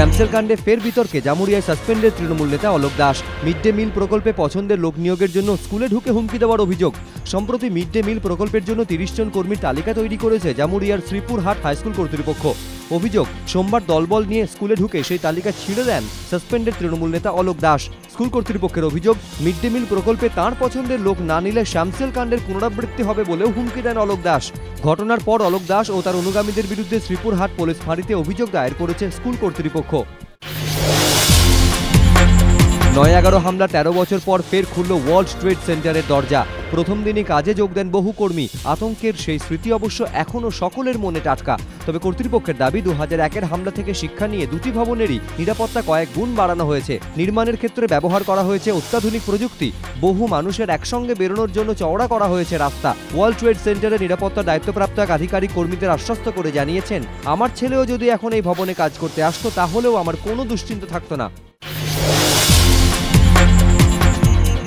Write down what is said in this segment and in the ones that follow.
শ্যামসেল কাণ্ডে ফের বিতর্কে জামুরিয়ায় সাসপেন্ডেড তৃণমূল নেতা Alok Das. Mid day meal প্রকল্পে পছন্দের লোক নিয়োগের জন্য স্কুলে ঢুকে হুমকি দেওয়ার অভিযোগ। সম্প্রতি মিড ডে মিল প্রকল্পের জন্য তিরিশ জন কর্মীর তালিকা তৈরি করেছে জামুরিয়ার শ্রীপুরহাট হাইস্কুল কর্তৃপক্ষ। অভিযোগ, সোমবার দলবল নিয়ে স্কুলে ঢুকে সেই তালিকা ছিঁড়ে দেন সাসপেন্ডেড তৃণমূল নেতা অলোক দাস। স্কুল কর্তৃপক্ষের অভিযোগ, মিড ডে মিল প্রকল্পে তাঁর পছন্দের লোক না নিলে শ্যামসেল কাণ্ডের পুনরাবৃত্তি হবে বলেও হুমকি দেন অলোক দাস। ঘটনার পর অলোক দাস ও তার অনুগামীদের বিরুদ্ধে শ্রীপুরহাট পুলিশ ফাঁড়িতে অভিযোগ দায়ের করেছে স্কুল কর্তৃপক্ষ। নয় এগারো হামলা তেরো বছর পর ফের খুলল ওয়ার্ল্ড ট্রেড সেন্টারের দরজা। প্রথম দিনই কাজে যোগ দেন বহু কর্মী। আতঙ্কের সেই স্মৃতি অবশ্য এখনও সকলের মনে টাটকা। তবে কর্তৃপক্ষের দাবি দু হাজার একের হামলা থেকে শিক্ষা নিয়ে দুটি ভবনেরই নিরাপত্তা কয়েক গুণ বাড়ানো হয়েছে। নির্মাণের ক্ষেত্রে ব্যবহার করা হয়েছে অত্যাধুনিক প্রযুক্তি। বহু মানুষের একসঙ্গে বেরোনোর জন্য চওড়া করা হয়েছে রাস্তা। ওয়ার্ল্ড ট্রেড সেন্টারের নিরাপত্তা দায়িত্বপ্রাপ্ত এক আধিকারিক কর্মীদের আশ্বস্ত করে জানিয়েছেন, আমার ছেলেও যদি এখন এই ভবনে কাজ করতে আসতো, তাহলেও আমার কোনো দুশ্চিন্তা থাকতো না।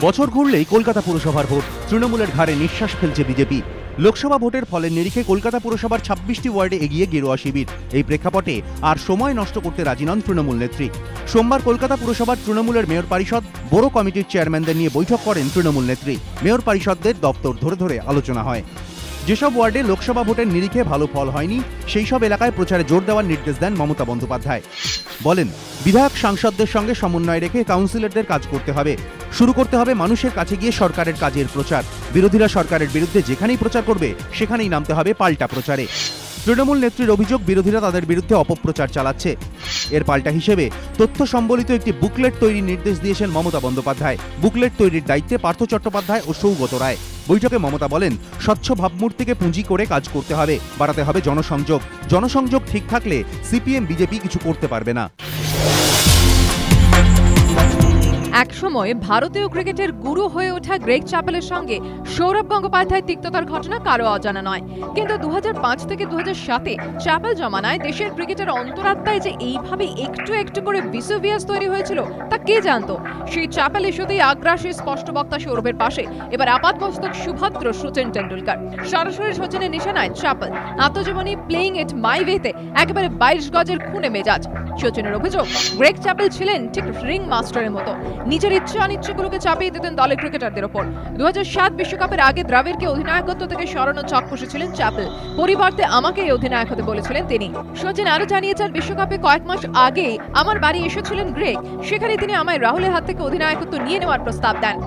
বছর ঘুরলেই কলকাতা পুরসভার ভোট। তৃণমূলের ঘাড়ে নিঃশ্বাস ফেলছে বিজেপি। লোকসভা ভোটের ফলের নিরিখে কলকাতা পুরসভার ছাব্বিশটি ওয়ার্ডে এগিয়ে গেরুয়া শিবির। এই প্রেক্ষাপটে আর সময় নষ্ট করতে রাজি নন তৃণমূল নেত্রী। সোমবার কলকাতা পুরসভার তৃণমূলের মেয়র পরিষদ, বড় কমিটির চেয়ারম্যানদের নিয়ে বৈঠক করেন তৃণমূল নেত্রী। মেয়র পরিষদদের দপ্তর ধরে ধরে আলোচনা হয়। যেসব ওয়ার্ডে লোকসভা ভোটের নিরিখে ভালো ফল হয়নি, সেই সব এলাকায় প্রচারে জোর দেওয়ার নির্দেশ দেন মমতা বন্দ্যোপাধ্যায়। বলেন, বিধায়ক সাংসদদের সঙ্গে সমন্বয় রেখে কাউন্সিলরদের কাজ করতে হবে। শুরু করতে হবে মানুষের কাছে গিয়ে সরকারের কাজের প্রচার। বিরোধীরা সরকারের বিরুদ্ধে যেখানেই প্রচার করবে, সেখানেই নামতে হবে পাল্টা প্রচারে। তৃণমূল নেত্রীর অভিযোগ, বিরোধীরা তাদের বিরুদ্ধে অপপ্রচার চালাচ্ছে। এর পাল্টা হিসেবে তথ্য সম্বলিত একটি বুকলেট তৈরির নির্দেশ দিয়েছেন মমতা বন্দ্যোপাধ্যায়। বুকলেট তৈরির দায়িত্বে পার্থ চট্টোপাধ্যায় ও সৌগত রায়। বৈঠকে মমতা বলেন, স্বচ্ছ ভাবমূর্তিকে পুঁজি করে কাজ করতে হবে, বাড়াতে হবে জনসংযোগ। জনসংযোগ ঠিক থাকলে সিপিএম, বিজেপি কিছু করতে পারবে না। একসময় ভারতীয় ক্রিকেটের গুরু হয়ে ওঠা গ্রেগ চ্যাপেলের সঙ্গে সৌরভ গঙ্গোপাধ্যায় তিক্ততার ঘটনা কারও অজানা নয়। কিন্তু দু থেকে দু সাতে চ্যাপেল জমানায় দেশের ক্রিকেটের অন্তরাত্মায় যে এইভাবে একটু একটু করে বিসোভিয়াস তৈরি হয়েছিল, তা কে জানতো? সেই চ্যাপেল ইস্যুতেই আগ্রাসী স্পষ্ট বক্তা সৌরভের পাশে এবার আপাতমস্তক সুভদ্র সচিন টেন্ডুলকার সরাসরি সচিনের নিশানায় চ্যাপেল, আত্মজীবনী প্লেইং ইট মাই ওয়েতে একেবারে বাইশ গজের খুনে মেজাজ। সচিনের অভিযোগ, গ্রেগ চ্যাপেল ছিলেন ঠিক রিং মাস্টারের মতো। নিজের ইচ্ছে অনিচ্ছেগুলোকে চাপিয়ে দিতেন দলের ক্রিকেটারদের ওপর। দু বিশ্বকাপের আগে দ্রাবিড়কে অধিনায়কত্ব থেকে সরানো চক কষেছিলেন চ্যাপেল। পরিবর্তে আমাকে এই অধিনায়ক হতে বলেছিলেন তিনি। সজিন আরও জানিয়েছেন, বিশ্বকাপে কয়েক মাস আগে আমার বাড়ি এসেছিলেন গ্রেক সেখানে তিনি আমায় রাহুলের হাত থেকে অধিনায়কত্ব নিয়ে নেওয়ার প্রস্তাব দেন।